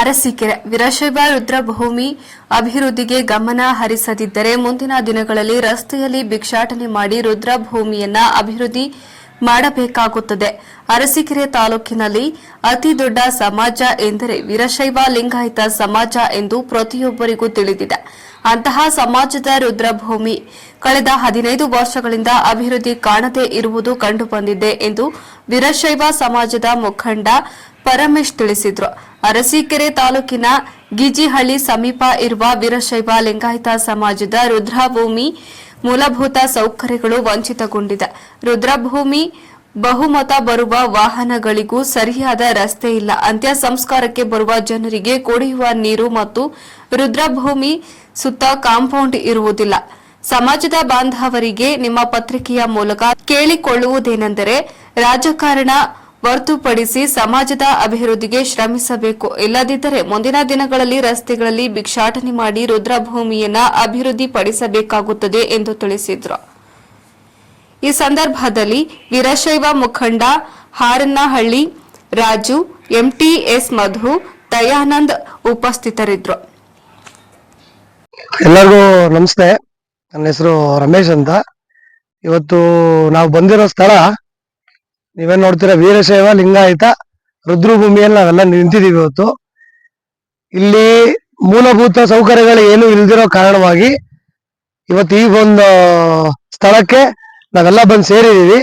ಅರಸೀಕೆರೆ ವೀರಶೈವ ರುದ್ರಭೂಮಿ ಅಭಿವೃದ್ಧಿಗೆ ಗಮನ ಹರಿಸದಿದ್ದರೆ ಮುಂದಿನ ದಿನಗಳಲ್ಲಿ ರಸ್ತೆಯಲ್ಲಿ ಭಿಕ್ಷಾಟನೆ ಮಾಡಿ ರುದ್ರಭೂಮಿಯನ್ನ ಅಭಿವೃದ್ಧಿ ಮಾಡಬೇಕಾಗುತ್ತದೆ. ಅರಸೀಕೆರೆ ತಾಲೂಕಿನಲ್ಲಿ ಅತಿ ದೊಡ್ಡ ಸಮಾಜ ಎಂದರೆ ವೀರಶೈವ ಲಿಂಗಾಯತ ಸಮಾಜ ಎಂದು ಪ್ರತಿಯೊಬ್ಬರಿಗೂ ತಿಳಿದಿದೆ. ಅಂತಹ ಸಮಾಜದ ರುದ್ರಭೂಮಿ. ಕಳೆದ ಹದಿನೈದು ವರ್ಷಗಳಿಂದ ಅಭಿವೃದ್ಧಿ ಕಾಣದೇ ಇರುವುದು ಕಂಡುಬಂದಿದೆ ಎಂದು ವೀರಶೈವ ಸಮಾಜದ ಮುಖಂಡ ಪರಮೇಶ್ ತಿಳಿಸಿದ್ರು. ಅರಸೀಕೆರೆ ತಾಲೂಕಿನ ಗಿಜಿಹಳ್ಳಿ ಸಮೀಪ ಇರುವ ವೀರಶೈವ ಲಿಂಗಾಯತ ಸಮಾಜದ ರುದ್ರಭೂಮಿ ಮೂಲಭೂತ ಸೌಕರ್ಯಗಳು ವಂಚಿತಗೊಂಡಿದೆ. ರುದ್ರಭೂಮಿ ಬಹುಮತ ಬರುವ ವಾಹನಗಳಿಗೂ ಸರಿಯಾದ ರಸ್ತೆ ಇಲ್ಲ. ಅಂತ್ಯ ಸಂಸ್ಕಾರಕ್ಕೆ ಬರುವ ಜನರಿಗೆ ಕುಡಿಯುವ ನೀರು ಮತ್ತು ರುದ್ರಭೂಮಿ ಸುತ್ತ ಕಾಂಪೌಂಡ್ ಇರುವುದಿಲ್ಲ. ಸಮಾಜದ ಬಾಂಧವರಿಗೆ ನಿಮ್ಮ ಪತ್ರಿಕೆಯ ಮೂಲಕ ಕೇಳಿಕೊಳ್ಳುವುದೇನೆಂದರೆ, ರಾಜಕಾರಣ ಹೊರತುಪಡಿಸಿ ಸಮಾಜದ ಅಭಿವೃದ್ಧಿಗೆ ಶ್ರಮಿಸಬೇಕು. ಇಲ್ಲದಿದ್ದರೆ ಮುಂದಿನ ದಿನಗಳಲ್ಲಿ ರಸ್ತೆಗಳಲ್ಲಿ ಭಿಕ್ಷಾಟನೆ ಮಾಡಿ ರುದ್ರಭೂಮಿಯನ್ನ ಅಭಿವೃದ್ಧಿಪಡಿಸಬೇಕಾಗುತ್ತದೆ ಎಂದು ತಿಳಿಸಿದರು. ಈ ಸಂದರ್ಭದಲ್ಲಿ ವೀರಶೈವ ಮುಖಂಡ ಹಾರನಹಳ್ಳಿ ರಾಜು ಎಂಟಿಎಸ್ ಮಧು, ದಯಾನಂದ್ ಉಪಸ್ಥಿತರಿದ್ದರು ಎಲ್ಲರಿಗೂ ನಮಸ್ತೆ. ನನ್ನ ಹೆಸರು ರಮೇಶ್ ಅಂತ. ಇವತ್ತು ನಾವು ಬಂದಿರೋ ಸ್ಥಳ, ನೀವೇನ್ ನೋಡ್ತೀರಾ, ವೀರಶೈವ, ಲಿಂಗಾಯತ, ರುದ್ರಭೂಮಿಯಲ್ಲಿ ನಾವೆಲ್ಲ ನಿಂತಿದೀವಿ ಇವತ್ತು. ಇಲ್ಲಿ ಮೂಲಭೂತ ಸೌಕರ್ಯಗಳು ಏನು ಇಲ್ದಿರೋ ಕಾರಣವಾಗಿ ಇವತ್ತು ಈ ಒಂದು ಸ್ಥಳಕ್ಕೆ ನಾವೆಲ್ಲ ಬಂದು ಸೇರಿದೀವಿ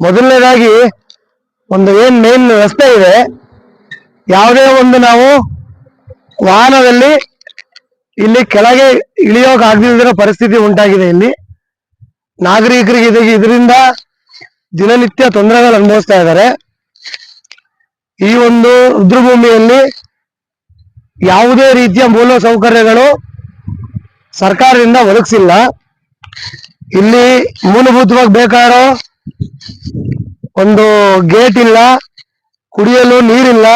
ಮೊದಲನೇದಾಗಿ ಒಂದು ಏನ್ ಮೇನ್ ರಸ್ತೆ ಇದೆ, ಯಾವುದೇ ಒಂದು ನಾವು ವಾಹನದಲ್ಲಿ ಇಲ್ಲಿ ಕೆಳಗೆ ಇಳಿಯೋಕ್ ಆಗದಿಲ್ಲದಿರೋ ಪರಿಸ್ಥಿತಿ ಉಂಟಾಗಿದೆ ಇಲ್ಲಿ. ನಾಗರಿಕರಿಗೆ ಇದರಿಂದ ದಿನನಿತ್ಯ ತೊಂದರೆಗಳು ಅನುಭವಿಸ್ತಾ ಇದ್ದಾರೆ. ಈ ಒಂದು ರುದ್ರಭೂಮಿಯಲ್ಲಿ ಯಾವುದೇ ರೀತಿಯ ಮೂಲ ಸೌಕರ್ಯಗಳು ಸರ್ಕಾರದಿಂದ ಒದಗಿಸಿಲ್ಲ. ಇಲ್ಲಿ ಮೂಲಭೂತವಾಗಿ ಬೇಕಾರೋ ಒಂದು ಗೇಟ್ ಇಲ್ಲ, ಕುಡಿಯಲು ನೀರಿಲ್ಲ,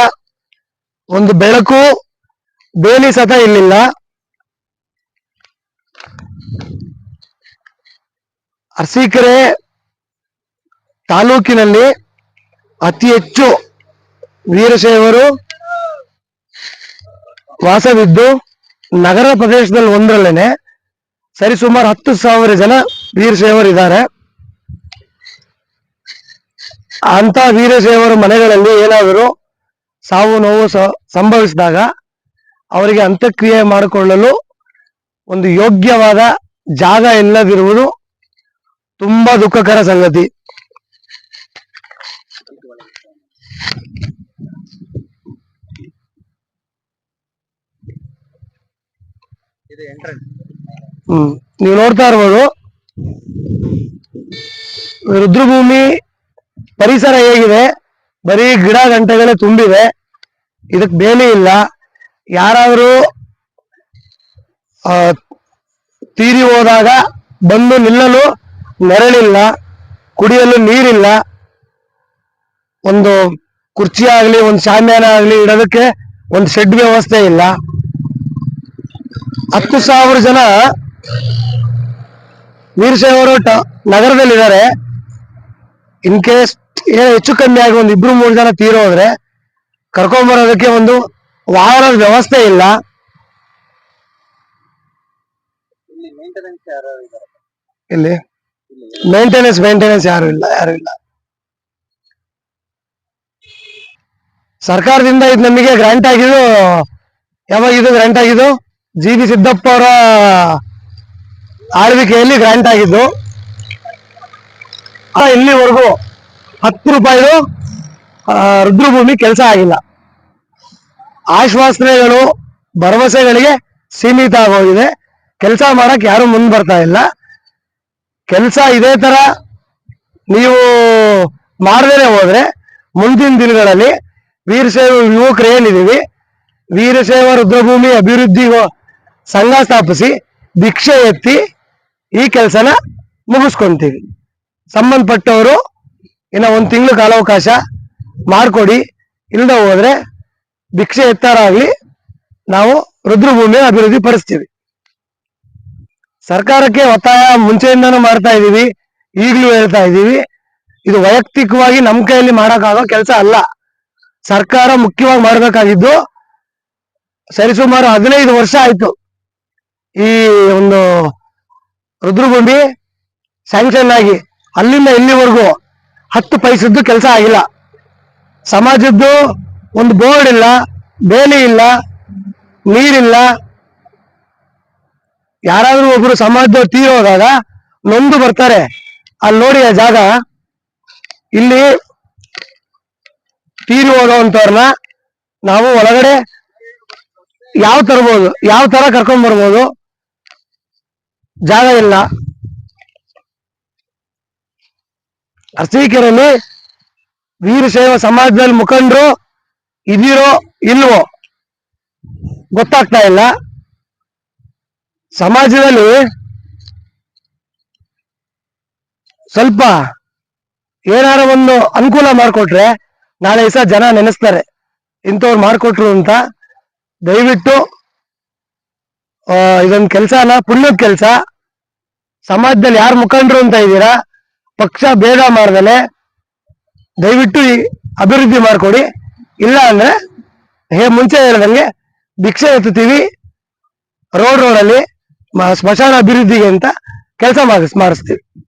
ಒಂದು ಬೆಳಕು, ಬೇಲಿ ಸತ ಇಲ್ಲಿಲ್ಲ. ಅರಸೀಕೆರೆ ತಾಲೂಕಿನಲ್ಲಿ ಅತಿ ಹೆಚ್ಚು ವೀರಶೈವರು ವಾಸವಿದ್ದು ನಗರ ಪ್ರದೇಶದಲ್ಲಿ ಒಂದರಲ್ಲೇನೆ. ಸರಿಸುಮಾರು ಹತ್ತು ಸಾವಿರ ಜನ ವೀರಶೈವರು ಇದ್ದಾರೆ. ಅಂತ ವೀರಶೈವರ ಮನೆಗಳಲ್ಲಿ ಏನಾದರೂ ಸಾವು ನೋವು ಸಂಭವಿಸಿದಾಗ ಅವರಿಗೆ ಅಂತ್ಯಕ್ರಿಯೆ ಮಾಡಿಕೊಳ್ಳಲು ಒಂದು ಯೋಗ್ಯವಾದ ಜಾಗ ಇಲ್ಲದಿರುವುದು ತುಂಬಾ ದುಃಖಕರ ಸಂಗತಿ. ಹ್ಮ್. ನೀವು ನೋಡ್ತಾ ಇರ್ಬೋದು. ರುದ್ರಭೂಮಿ ಪರಿಸರ ಹೇಗಿದೆ? ಬರೀ ಗಿಡ ಗಂಟೆಗಳೇ ತುಂಬಿದೆ. ಇದಕ್ ಬೇಲಿ ಇಲ್ಲ. ಯಾರಾದ್ರೂ ಆ, ತೀರಿ ಹೋದಾಗ ಬಂದು ನಿಲ್ಲಲು ನೆರಳಿಲ್ಲ ಕುಡಿಯಲು ನೀರಿಲ್ಲ ಒಂದು ಕುರ್ಚಿ ಆಗಲಿ ಒಂದು ಶಾಮ್ಯಾನ ಆಗಲಿ ಇಡೋದಕ್ಕೆ ಒಂದು ಶೆಡ್ ವ್ಯವಸ್ಥೆ ಇಲ್ಲ. ಹತ್ತು ಸಾವಿರ ಜನ ವೀರಶೈವರು ಟ- ನಗರದಲ್ಲಿದ್ದಾರೆ. ಇನ್ ಕೇಸ್ ಏನೋ ಹೆಚ್ಚು ಕಮ್ಮಿ ಆಗಿ ಒಂದು ಇಬ್ರು ಮೂರು ಜನ ತೀರೋದ್ರೆ ಕರ್ಕೊಂಬರೋದಕ್ಕೆ ಒಂದು ವಾಹನದ ವ್ಯವಸ್ಥೆ ಇಲ್ಲ. ಇಲ್ಲಿ ಮೇಂಟೆನೆನ್ಸ್ ಮೇಂಟೆನೆನ್ಸ್ ಯಾರು ಇಲ್ಲ ಯಾರು ಇಲ್ಲ. ಸರ್ಕಾರದಿಂದ ಇದು ನಮಗೆ ಗ್ರಾಂಟ್ ಆಗಿದ್ದು ಯಾವಾಗ ಇದು ಗ್ರಾಂಟ್ ಆಗಿದ್ದು? ಜಿ ಬಿ ಸಿದ್ದಪ್ಪ ಅವರ ಆಳ್ವಿಕೆಯಲ್ಲಿ ಗ್ರಾಂಟ್ ಆಗಿದ್ದು ಇಲ್ಲಿವರೆಗೂ ಹತ್ತು ರೂಪಾಯಿದು ರುದ್ರಭೂಮಿ ಕೆಲಸ ಆಗಿಲ್ಲ. ಆಶ್ವಾಸನೆಗಳು, ಭರವಸೆಗಳಿಗೆ ಸೀಮಿತ ಆಗೋಗಿದೆ. ಕೆಲಸ ಮಾಡಕ್ ಯಾರು ಮುಂದೆ ಬರ್ತಾ ಇಲ್ಲ. ಕೆಲಸ ಇದೇ ತರ ನೀವು ಮಾಡದೇನೆ ಹೋದ್ರೆ ಮುಂದಿನ ದಿನಗಳಲ್ಲಿ ವೀರಶೈವ ಯುವಕರು ಏನಿದ್ದೀವಿ, ವೀರಶೈವ ರುದ್ರಭೂಮಿ ಅಭಿವೃದ್ಧಿ ಸಂಘ ಸ್ಥಾಪಿಸಿ ಭಿಕ್ಷೆ ಎತ್ತಿ ಈ ಕೆಲಸನ ಮುಗಿಸ್ಕೊಂತೀವಿ. ಸಂಬಂಧಪಟ್ಟವರು ಇನ್ನ ಒಂದು ತಿಂಗಳು ಕಾಲಾವಕಾಶ ಮಾಡಿಕೊಡಿ ಇಲ್ಲದ ಹೋದ್ರೆ ಭಿಕ್ಷೆ ಎತ್ತಾರಾಗ್ಲಿ ನಾವು ರುದ್ರಭೂಮಿ ಅಭಿವೃದ್ಧಿ ಪಡಿಸ್ತೀವಿ ಸರ್ಕಾರಕ್ಕೆ ಒತ್ತಾಯ ಮುಂಚೆಯಿಂದಾನು ಮಾಡ್ತಾ ಇದೀವಿ ಈಗಲೂ ಹೇಳ್ತಾ ಇದೀವಿ ಇದು ವೈಯಕ್ತಿಕವಾಗಿ ನಮ್ಮ ಕೈಯಲ್ಲಿ ಮಾಡೋಕ್ಕಾಗೋ ಕೆಲಸ ಅಲ್ಲ. ಸರ್ಕಾರ ಮುಖ್ಯವಾಗಿ ಮಾಡ್ಬೇಕಾಗಿದ್ದು ಸರಿಸುಮಾರು ಹದಿನೈದು ವರ್ಷ ಆಯ್ತು ಈ ಒಂದು ರುದ್ರಭೂಮಿ ಸ್ಯಾಂಕ್ಷನ್ ಆಗಿ ಅಲ್ಲಿಂದ ಇಲ್ಲಿವರೆಗೂ ಹತ್ತು ಪೈಸದ್ದು ಕೆಲಸ ಆಗಿಲ್ಲ. ಸಮಾಜದ್ದು ಒಂದು ಬೋರ್ಡ್ ಇಲ್ಲ, ಬೇಲಿ ಇಲ್ಲ, ನೀರಿಲ್ಲ ಯಾರಾದ್ರೂ ಒಬ್ರು ಸಮಾಜದವ್ರು ತೀರೋದಾಗ ನೊಂದು ಬರ್ತಾರೆ. ಅಲ್ಲಿ ನೋಡಿ ಆ ಜಾಗ. ಇಲ್ಲಿ ತೀರಿ ಹೋಗೋವಂಥವ್ರನ್ನ ನಾವು ಒಳಗಡೆ ಯಾವ ತರಬಹುದು ಯಾವ ತರ ಕರ್ಕೊಂಡ್ ಬರ್ಬೋದು, ಜಾಗ ಇಲ್ಲ. ಅರ್ಸೀಕೆರೆಯಲ್ಲಿ ವೀರಶೈವ ಸಮಾಜದಲ್ಲಿ ಮುಖಂಡರು ಇದೀರೋ ಇಲ್ವೋ ಗೊತ್ತಾಗ್ತಾ ಇಲ್ಲ. ಸಮಾಜದಲ್ಲಿ ಸ್ವಲ್ಪ ಏನಾರ ಒಂದು ಅನುಕೂಲ ಮಾಡಿಕೊಟ್ರೆ ನಾಳೆ ದಿವಸ ಜನ ನೆನೆಸ್ತಾರೆ. ಇಂಥವ್ರು ಮಾಡಿಕೊಟ್ರು ಅಂತ ದಯವಿಟ್ಟು ಇದೊಂದು ಕೆಲಸನ, ಪುಣ್ಯದ ಕೆಲಸ. ಸಮಾಜದಲ್ಲಿ ಯಾರು ಮುಖಂಡರು ಅಂತ ಇದ್ದೀರಾ, ಪಕ್ಷ ಭೇದ ಮಾಡ್ದಲೆ ದಯವಿಟ್ಟು ಅಭಿವೃದ್ಧಿ ಮಾಡ್ಕೊಡಿ. ಇಲ್ಲ ಅಂದ್ರೆ, ಹೇ, ಮುಂಚೆ ಹೇಳ್ದಂಗೆ ಭಿಕ್ಷೆ ಎತ್ತುತ್ತೀವಿ, ರೋಡ್ ರೋಡಲ್ಲಿ. ಸ್ಮಶಾನ ಅಭಿವೃದ್ಧಿಗೆ ಅಂತ ಕೆಲಸ ಮಾಡಿಸ್ ಮಾಡಿಸ್ತೀವಿ.